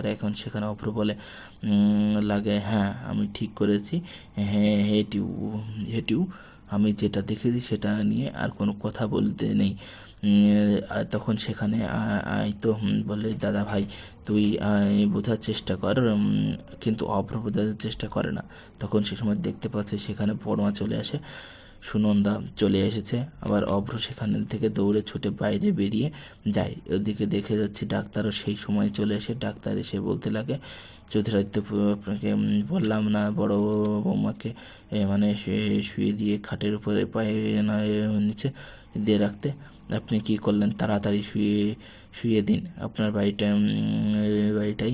আর এখন সেখানে অভ্র বলে লাগে হ্যাঁ আমি ঠিক করেছি। হ্যাঁ হেটিউ হেটিউ আমি যেটা দেখেছি সেটা নিয়ে আর কোনো কথা বলতে নেই। তখন সেখানে তো বলে, দাদা ভাই, তুই বোঝার চেষ্টা কর। কিন্তু অভ্র বোঝার চেষ্টা করে না। তখন সে সময় দেখতে পাচ্ছে সেখানে বড়মা চলে আসে। সুনন্দা চলে এসেছে। আবার অভ্র সেখান থেকে দৌড়ে ছুটে বাইরে বেরিয়ে যায়। ওদিকে দেখে যাচ্ছি ডাক্তারও সেই সময় চলে এসে ডাক্তার এসে বলতে লাগে চৌধুরাদিত্য আপনাকে বললাম না, বড় বৌমাকে মানে শুয়ে দিয়ে খাটের উপরে পায়ে না নিচে দিয়ে রাখতে। আপনি কি করলেন? তাড়াতাড়ি শুয়ে শুয়ে দিন। আপনার বাড়িটা বাড়িটাই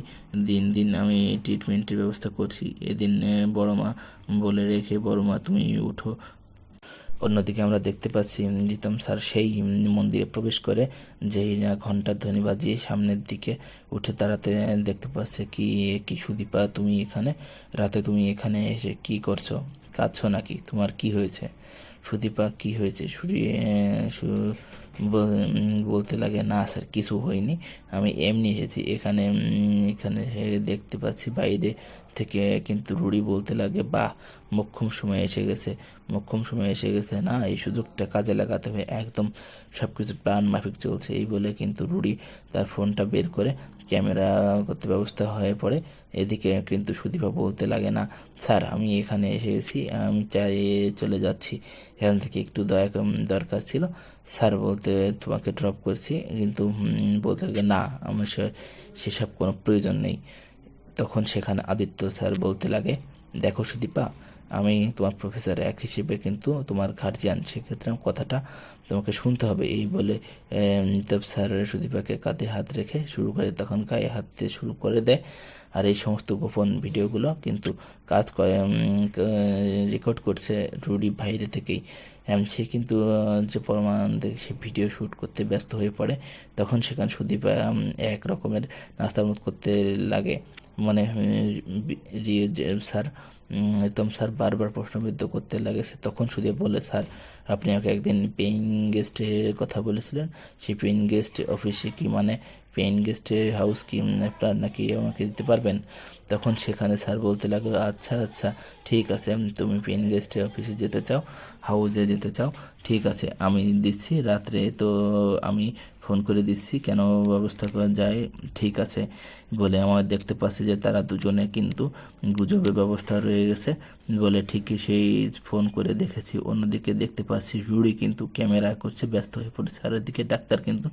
দিন দিন আমি ট্রিটমেন্টের ব্যবস্থা করছি। এদিন বড় মা বলে রেখে, বড় মা, তুমি উঠো অন্যদিকে আমরা দেখতে পাচ্ছি জিতম স্যার সেই মন্দিরে প্রবেশ করে যেই ঘণ্টার ধ্বনি বাজিয়ে সামনের দিকে উঠে দাঁড়াতে দেখতে পাচ্ছে কি কি সুদীপা, তুমি এখানে? রাতে তুমি এখানে এসে কি করছ? কাঁদছো নাকি? তোমার কি হয়েছে? সুদীপা, কি হয়েছে? বলতে লাগে, না স্যার, কিছু হয়নি। আমি এমনি এসেছি। এখানে এখানে দেখতে পাচ্ছি বাইরে থেকে কিন্তু রুড়ি বলতে লাগে, বাহ, মোক্ষম সময় এসে গেছে। মোক্ষম সময় এসে গেছে না? এই সুযোগটা কাজে লাগাতে হবে। একদম সব কিছু প্ল্যান মাফিক চলছে। এই বলে কিন্তু রুড়ি তার ফোনটা বের করে ক্যামেরা করতে ব্যবস্থা হয়ে পড়ে। এদিকে কিন্তু সুদীপা বলতে লাগে, না, স্যার, আমি এখানে এসেছি আমি চাই, চলে যাচ্ছি। এখান থেকে একটু দয়া দরকার ছিল। স্যার বলতে, তোমাকে ড্রপ করছি। কিন্তু বলতে না, আমার সেসব কোনো প্রয়োজন নেই। তখন সেখানে আদিত্য স্যার বলতে লাগে দেখো সুদীপা, আমি তোমার প্রফেসর এক হিসেবে কিন্তু তোমার গার্জিয়ান সেক্ষেত্রে কথাটা তোমাকে শুনতে হবে। এই বলে নিতব স্যার সুদীপাকে কাঁধে হাত রেখে শুরু করে তখন গায়ে হাত দিয়ে শুরু করে দেয়। আর এই সমস্ত গোপন ভিডিওগুলো কিন্তু কাজ করে রেকর্ড করছে রুডি বাইরে থেকেই। সে কিন্তু যে প্রমাণ দেখে সে ভিডিও শ্যুট করতে ব্যস্ত হয়ে পড়ে, তখন সেখানে সুদীপা এক রকমের নাস্তামুদ করতে লাগে। মানে উম, বি- রি- যে স্যার উম, একদম স্যার বারবার প্রশ্নবিদ্ধ করতে লাগেছে। তখন সুদীপ বলে স্যার আপনি আমাকে একদিন পেইং গেস্টের কথা বলেছিলেন। সেই পেইং গেস্ট অফিসে কি মানে পেইং গেস্ট হাউস কি উম, আপনার নাকি আমাকে দিতে পারবেন? তখন সেখানে স্যার বলতে লাগল আচ্ছা আচ্ছা ঠিক আছে তুমি পেইং গেস্ট অফিসে যেতে চাও হাউসে যেতে চাও ঠিক আছে আমি দিচ্ছি। রাত্রে তো আমি ফোন করে দিচ্ছি কেন ব্যবস্থা করা যায়? ঠিক আছে বলে আমার দেখতে পাচ্ছি যে তারা দুজনে কিন্তু গুজবের ব্যবস্থা রয়ে গেছে। বলে ঠিকই সেই ফোন করে দেখেছি। অন্যদিকে দেখতে পাচ্ছি রুড়ি কিন্তু ক্যামেরা করছে, ব্যস্ত হয়ে পড়েছে। আর এদিকে ডাক্তার কিন্তু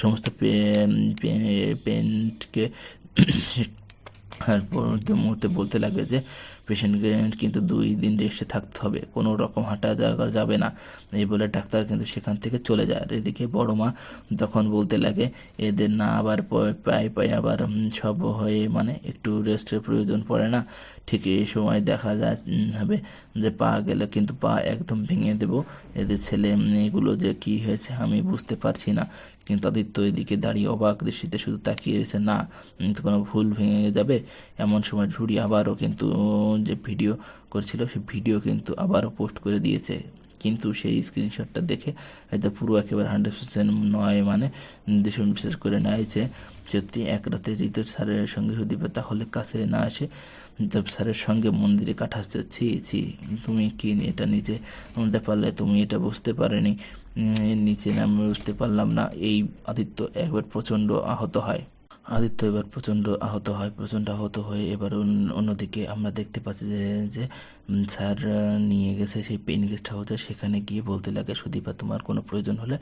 সমস্ত পেন্টকে আর পরবর্তী মুহূর্তে বলতে লাগে যে পেশেন্টকে কিন্তু দুই দিন রেস্টে থাকতে হবে। কোনো রকম হাঁটা জায়গা যাবে না। এই বলে ডাক্তার কিন্তু সেখান থেকে চলে যায়। আর এদিকে বড় মা তখন বলতে লাগে, এদের না আবার পায়ে পায়ে আবার সব হয়ে মানে একটু রেস্টের প্রয়োজন পড়ে না। ঠিক এই সময় দেখা যায়, হবে যে পা গেলে কিন্তু পা একদম ভেঙে দেব। এদের ছেলে মেয়েগুলো যে কি হয়েছে আমি বুঝতে পারছি না। কিন্তু আদিত্য এদিকে দাঁড়িয়ে অবাক দৃষ্টিতে শুধু তাকিয়ে রয়েছে, না, কোনো ভুল ভেঙে যাবে? এমন সময় ঝুড়ি আবারও কিন্তু যে ভিডিও করছিল সেই ভিডিও কিন্তু আবারও পোস্ট করে দিয়েছে। কিন্তু সেই স্ক্রিনশটটা দেখে হয়তো পুরো একেবারে হান্ড্রেড পার্সেন্ট নয় মানে দেশ বিশেষ করে নেয় যে সত্যি, এক রাতে ঋতু স্যারের সঙ্গে সুদীপে তাহলে কাছে না আসে ঋতু স্যারের সঙ্গে মন্দিরে কাটাচ্ছে ছি ছি, তুমি কি এটা নিচে নামতে পারলে? তুমি এটা বুঝতে পারেনি। নিচে নামে বুঝতে পারলাম না। এই আদিত্য একবার প্রচণ্ড আহত হয়। আদিত্য এবার প্রচণ্ড আহত হয়, প্রচণ্ড আহত হয়ে এবার অন্য- অন্যদিকে আমরা দেখতে পাচ্ছি যে স্যার নিয়ে গেছে, সেই পেন গেস্ট হাউসে সেখানে গিয়ে বলতে লাগে, সুদীপা, তোমার কোনো প্রয়োজন হলে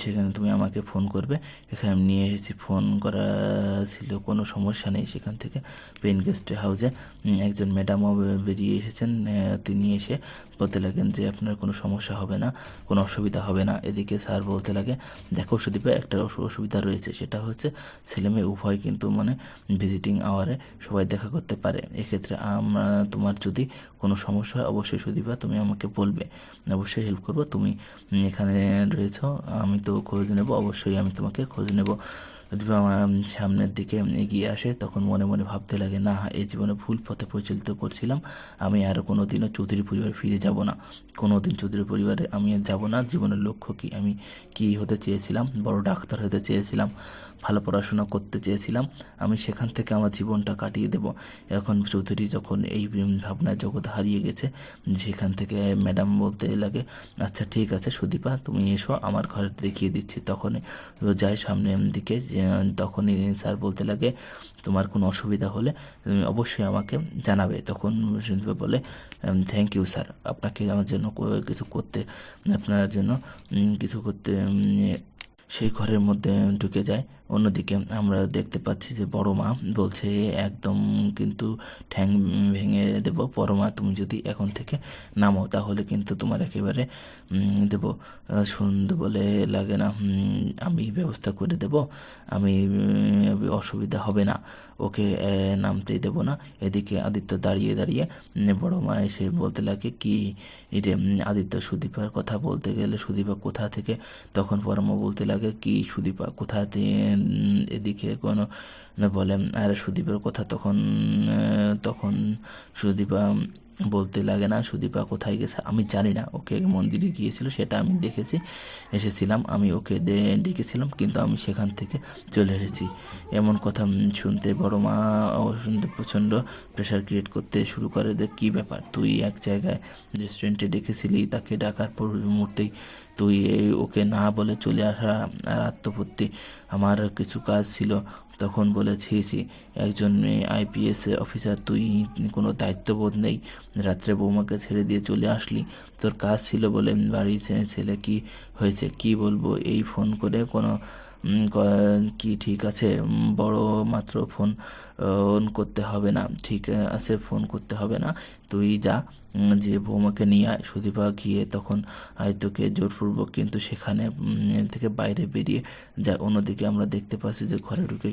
সেখানে তুমি আমাকে ফোন করবে। এখানে নিয়ে এসেছি, ফোন করা ছিল, কোনো সমস্যা নেই, সেখান থেকে পেন গেস্ট হাউসে একজন ম্যাডামও বেরিয়ে এসেছেন তিনি এসে বলতে লাগেন যে, আপনার কোনো সমস্যা হবে না, কোনো অসুবিধা হবে না। এদিকে স্যার বলতে লাগে, দেখো সুদীপা, একটা অসুবিধা রয়েছে, সেটা হচ্ছে ছেলে মেয়ে উভয় কিন্তু মানে ভিজিটিং আওয়ারে সবাই দেখা করতে পারে। এক্ষেত্রে আমরা তোমার যদি কোনো সমস্যা হয়, অবশ্যই সুদীপা তুমি আমাকে বলবে। অবশ্যই হেল্প করব। তুমি এখানে রয়েছো, আমি তো খোঁজ নেব, অবশ্যই আমি তোমাকে খোঁজ নেব। দীপা আমার সামনের দিকে এগিয়ে আসে, তখন মনে মনে ভাবতে লাগে, না, এই জীবনে ভুল পথে পরিচালিত করছিলাম। আমি আর কোনো দিনও চৌধুরী পরিবার ফিরে যাব না। কোনো দিন চৌধুরী পরিবারে আমি আর যাব না। জীবনের লক্ষ্য কি? আমি কি হতে চেয়েছিলাম? বড় ডাক্তার হতে চেয়েছিলাম। ভালো পড়াশোনা করতে চেয়েছিলাম। আমি সেখান থেকে আমার জীবনটা কাটিয়ে দেব। এখন চৌধুরী যখন এই ভাবনার জগৎ হারিয়ে গেছে, সেখান থেকে ম্যাডাম বলতে লাগে আচ্ছা ঠিক আছে সুদীপা, তুমি এসো, আমার ঘরে দেখিয়ে দিচ্ছি। তখনই ও যায় সামনের দিকে তখনই স্যার বলতে লাগে, তোমার কোনো অসুবিধা হলে তুমি অবশ্যই আমাকে জানাবে। তখন শুনবে বলে থ্যাংক ইউ স্যার আপনাকে আমার জন্য কিছু করতে, আপনার জন্য কিছু করতে সেই ঘরের মধ্যে ঢুকে যায়। অন্যদিকে আমরা দেখতে পাচ্ছি যে বড় মা বলছে, একদম কিন্তু ঠ্যাং ভেঙে দেব। বড় মা, তুমি যদি এখন থেকে নামো তাহলে কিন্তু তোমার একেবারে দেব শুনতে বলে লাগে না। আমি ব্যবস্থা করে দেব। আমি অসুবিধা হবে না। ওকে নামতেই দেব না। এদিকে আদিত্য দাঁড়িয়ে দাঁড়িয়ে বড় মা এসে বলতে লাগে, কি রে আদিত্য, সুদীপার কথা বলতে গেলে সুদীপা কোথা থেকে? তখন পরমা বলতে লাগে, কি সুদীপা, কোথা থেকে এদিকে কোনো বলে আর সুদীপের কথা তখন তখন সুদীপা বলতে লাগে না, সুদীপা কোথায় গেছে আমি জানি না। ওকে মন্দিরে গিয়েছিল সেটা আমি দেখেছি, এসেছিলাম, আমি ওকে ডেকেছিলাম, কিন্তু আমি সেখান থেকে চলে এসেছি। এমন কথা শুনতে বড় মা শুনতে প্রচণ্ড প্রেশার ক্রিয়েট করতে শুরু করে যে, কী ব্যাপার? তুই এক জায়গায় রেস্টুরেন্টে ডেকেছিলি, তাকে ডাকার পর মুহূর্তেই তুই ওকে না বলে চলে আসা আর আত্মপত্তি। আমার কিছু কাজ ছিল তখন বলেছি একজন আইপিএস অফিসার তুই কোনো দায়িত্ববোধ নেই। রাত্রে বৌমাকে ছেড়ে দিয়ে চলে আসলি। তোর কাজ ছিল বলে বাড়ির ছে- ছেলে কি হয়েছে, কি বলব? এই ফোন করে কোনো ক- ঠিক আছে? বড় মাত্র ফোন অন করতে হবে না। ঠিক আছে, ফোন করতে হবে না। তুই যা যে বৌমাকে নিয়ে আয়। সুদীপা গিয়ে তখন আয়তকে জোরপূর্বক কিন্তু সেখানে থেকে বাইরে বেরিয়ে যায়। অন্যদিকে আমরা দেখতে পাচ্ছি যে ঘরে ঢুকে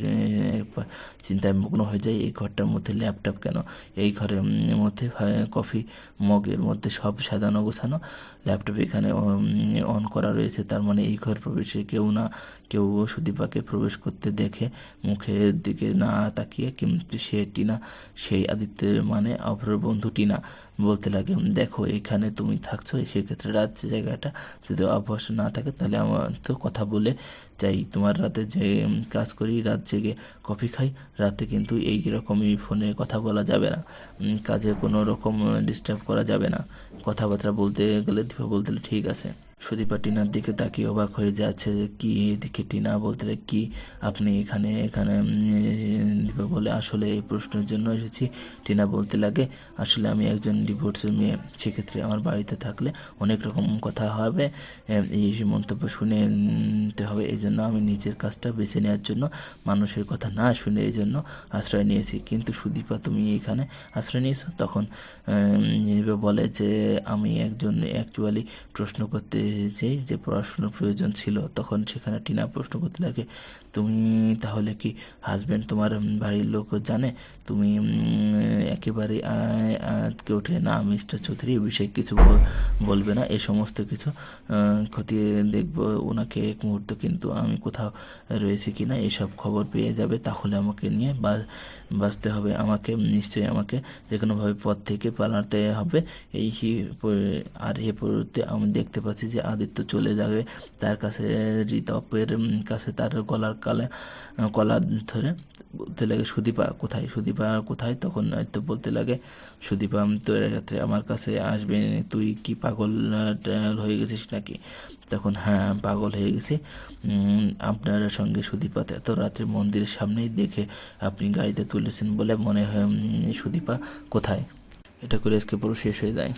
চিন্তায় মগ্ন হয়ে যায়। এই ঘরটার মধ্যে ল্যাপটপ কেন? এই ঘরের মধ্যে কফি মগের মধ্যে সব সাজানো গোছানো। ল্যাপটপ এখানে অন করা রয়েছে। তার মানে এই ঘর প্রবেশে কেউ না, কেউ সুদীপাকে প্রবেশ করতে দেখে মুখের দিকে না তাকিয়ে কিন্তু সে টিনা, সেই আদিত্যের মানে অপর বন্ধু টিনা বলতে লাগে, দেখো, এখানে তুমি থাকছো, সেক্ষেত্রে রাত জায়গাটা যদি অভ্যাস না থাকে তাহলে আমার তো কথা বলে যাই। তোমার রাতে যে কাজ করি, রাত জেগে কফি খাই, রাতে কিন্তু এই রকমই ফোনে কথা বলা যাবে না। কাজে কোনো রকম ডিস্টার্ব করা যাবে না। কথাবার্তা বলতে গেলে বলতে, ঠিক আছে। সুদীপা টিনার দিকে তাকিয়ে অবাক হয়ে যাচ্ছে যে কি এদিকে টিনা বলতে কি আপনি এখানে এখানে দীপা বলে, আসলে এই প্রশ্নের জন্য এসেছি। টিনা বলতে লাগে, আসলে আমি একজন ডিভোর্সের মেয়ে, সেক্ষেত্রে আমার বাড়িতে থাকলে অনেক রকম কথা হবে এই মন্তব্য শুনে নিতে হবে এই জন্য আমি নিজের কাজটা বেছে নেওয়ার জন্য, মানুষের কথা না শুনে এই জন্য আশ্রয় নিয়েছি। কিন্তু সুদীপা, তুমি এখানে আশ্রয় নিয়েছো? তখন বলে যে, আমি একজন অ্যাকচুয়ালি প্রশ্ন করতে চাই যে পড়াশোনার প্রয়োজন ছিল, তখন সেখানে টিনা প্রশ্ন করতে লাগে তুমি তাহলে কি হাজব্যান্ড তোমার বাড়ির লোক জানে? তুমি একেবারে আজকে ওঠে? না মিস্টার চৌধুরী, এ বিষয়ে কিছু বলবে না। এ সমস্ত কিছু খতিয়ে দেখব। ওনাকে এক মুহূর্ত কিন্তু আমি কোথাও রয়েছে কি না, এসব খবর পেয়ে যাবে। তাহলে আমাকে নিয়ে বা- বাঁচতে হবে। আমাকে নিশ্চয়ই আমাকে যে কোনোভাবে পথ থেকে পালাতে হবে। এই আর এ পরিবর্তে আমি দেখতে পাচ্ছি যে আদিত্য চলে যাবে, তার কাছে ঋতপের কাছে তার গলার কালে কলা ধরে বলতে লাগে, সুদীপা কোথায়? সুদীপা কোথায়? তখন হয়তো বলতে লাগে, সুদীপা তো রাত্রে আমার কাছে আসবে, তুই কি পাগল হয়ে গেছিস নাকি? তখন হ্যাঁ পাগল হয়ে গেছি। আপনার সঙ্গে সুদীপা এত রাত্রে মন্দিরের সামনেই দেখে আপনি গাড়িতে তুলেছেন বলে মনে হয় সুদীপা কোথায়? এটা করে আজকে পুরো শেষ হয়ে যায়।